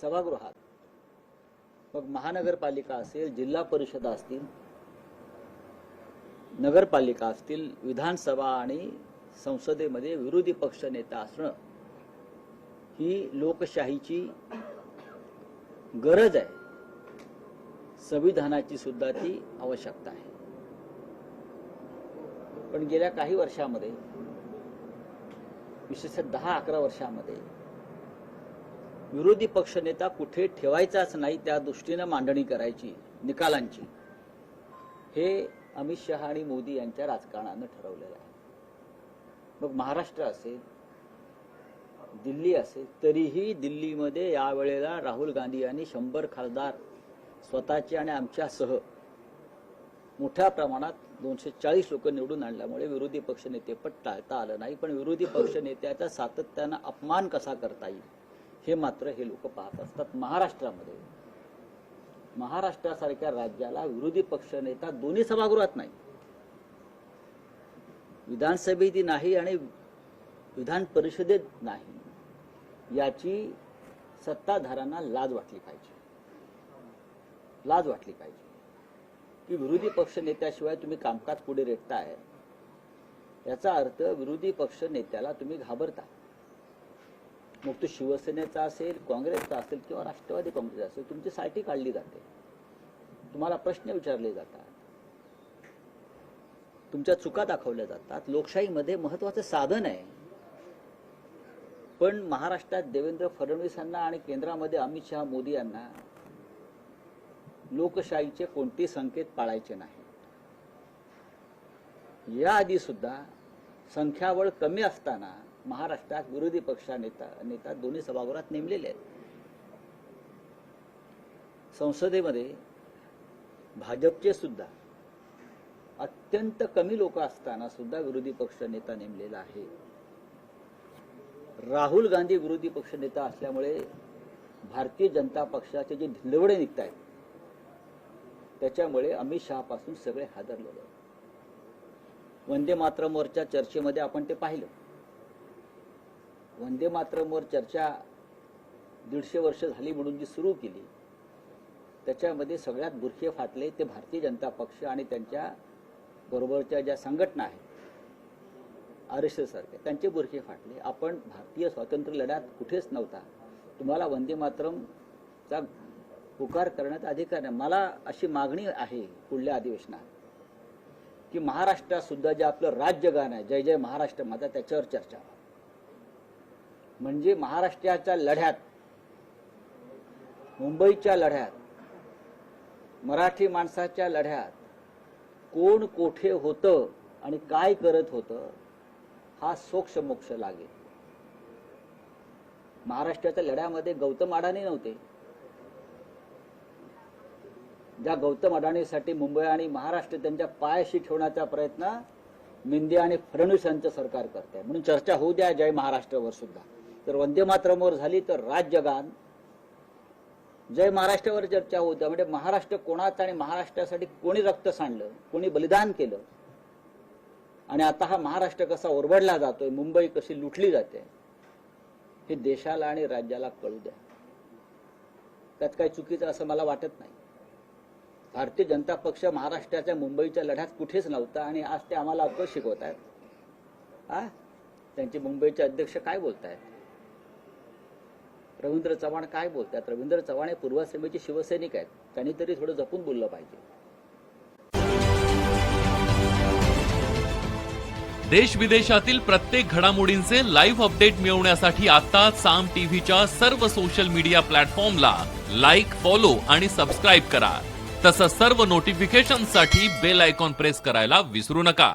सभागृहात. मग महानगरपालिका असेल जिल्हा परिषद असतील नगरपालिका असतील विधानसभा आणि संसदेमध्ये विरोधी पक्ष नेता असणं ही लोकशाहीची गरज आहे. संविधानाची सुद्धा ती आवश्यकता आहे. पण गेल्या काही वर्षामध्ये विशेषतः दहा अकरा वर्षामध्ये विरोधी पक्षनेता कुठे ठेवायचाच नाही त्या दृष्टीनं मांडणी करायची निकालांची. हे अमित शहा आणि मोदी यांच्या राजकारणानं ठरवलेलं आहे. मग महाराष्ट्र असेल दिल्ली असेल तरीही दिल्लीमध्ये यावेळेला राहुल गांधी यांनी शंभर खासदार स्वतःचे आणि आमच्यासह मोठ्या प्रमाणात दोनशे चाळीस लोक निवडून आणल्यामुळे विरोधी पक्षनेतेपद टाळता आलं नाही. पण विरोधी पक्षनेत्याचा सातत्यानं अपमान कसा करता येईल? हे मात्र हे लोक पाहत असतात महाराष्ट्रामध्ये. महाराष्ट्रासारख्या राज्याला विरोधी पक्षनेता दोन्ही सभागृहात नाही. विधानसभेत नाही आणि विधान परिषदेत नाही. याची सत्ताधाऱ्यांना लाज वाटली पाहिजे. लाज वाटली पाहिजे. की विरोधी पक्ष नेत्याशिवाय तुम्ही कामकाज पुढे रेटताय. याचा अर्थ विरोधी पक्ष नेत्याला तुम्ही घाबरता मग तो शिवसेनेचा असेल काँग्रेसचा असेल किंवा राष्ट्रवादी काँग्रेस असेल तुमची साठी काढली जाते. तुम्हाला प्रश्न विचारले जातात. तुमच्या चुका दाखवल्या जातात. लोकशाहीमध्ये महत्वाचं साधन आहे. पण महाराष्ट्रात देवेंद्र फडणवीसांना आणि केंद्रामध्ये अमित शहा मोदी यांना लोकशाहीचे कोणते संकेत पाळायचे नाही याआधी सुद्धा संख्याबळ कमी असताना महाराष्ट्रात विरोधी पक्षा नेता नेता दोन्ही सभागृहात नेमलेले आहेत. संसदेमध्ये भाजपचे सुद्धा अत्यंत कमी लोक असताना सुद्धा विरोधी पक्ष नेता नेमलेला आहे. राहुल गांधी विरोधी पक्ष नेता असल्यामुळे भारतीय जनता पक्षाचे जे धिंडवडे निघत आहेत त्याच्यामुळे अमित शहापासून सगळे हादरलेले वंदे मातरम वरच्या चर्चेमध्ये आपण ते पाहिलं. वंदे मातरमवर चर्चा दीडशे वर्ष झाली म्हणून जी सुरू केली त्याच्यामध्ये सगळ्यात बुरखे फाटले ते भारतीय जनता पक्ष आणि त्यांच्या बरोबरच्या ज्या संघटना आहेत आर एस एस त्यांचे बुरखे फाटले. आपण भारतीय स्वातंत्र्य लढ्यात कुठेच नव्हता. तुम्हाला वंदे मातरमचा पुकार करण्याचा अधिकार नाही. मला अशी मागणी आहे पुढल्या अधिवेशनात की महाराष्ट्रात सुद्धा जे आपलं राज्यगान आहे जय जय महाराष्ट्र माझा त्याच्यावर चर्चा व्हावी. म्हणजे महाराष्ट्राच्या लढ्यात मुंबईच्या लढ्यात मराठी माणसाच्या लढ्यात कोण कोठे होतं आणि काय करत होतं हा सोक्ष मोक्ष लागेल. महाराष्ट्राच्या लढ्यामध्ये गौतम अडाणी नव्हते. ज्या गौतम अडाणीसाठी मुंबई आणि महाराष्ट्र त्यांच्या पायाशी ठेवण्याचा प्रयत्न मिंदे आणि फडणवीस यांचं सरकार करते म्हणून चर्चा होऊ द्या जय महाराष्ट्रावर सुद्धा. तर वंदे मातरमवर झाली तर राज्यगान. जय महाराष्ट्रावर चर्चा होत्या म्हणजे महाराष्ट्र कोणाचा आणि महाराष्ट्रासाठी कोणी रक्त सांडलं? कोणी बलिदान केलं? आणि आता हा महाराष्ट्र कसा ओरबडला जातोय? मुंबई कशी लुटली जाते? हे देशाला आणि राज्याला कळू द्या. त्यात काही चुकीचं असं मला वाटत नाही. भारतीय जनता पक्ष महाराष्ट्राच्या मुंबईच्या लढ्यात कुठेच नव्हता आणि आज ते आम्हाला अक्कल शिकवत आहेत हा त्यांचे मुंबईचे अध्यक्ष काय बोलतायत? रवींद्र चव्हाण काय बोलतात? रवींद्र चव्हाण हे पूर्वसेमेचे शिवसैनिक आहेत. त्यांनी तरी थोडं जपून बोललं पाहिजे. देश विदेशातील प्रत्येक घडामोडींचे लाईव्ह अपडेट मिळवण्यासाठी आता साम टीव्हीच्या सर्व सोशल मीडिया प्लॅटफॉर्मला लाईक फॉलो आणि सबस्क्राईब करा. तसंच सर्व नोटिफिकेशनसाठी बेल आयकॉन प्रेस करायला विसरू नका.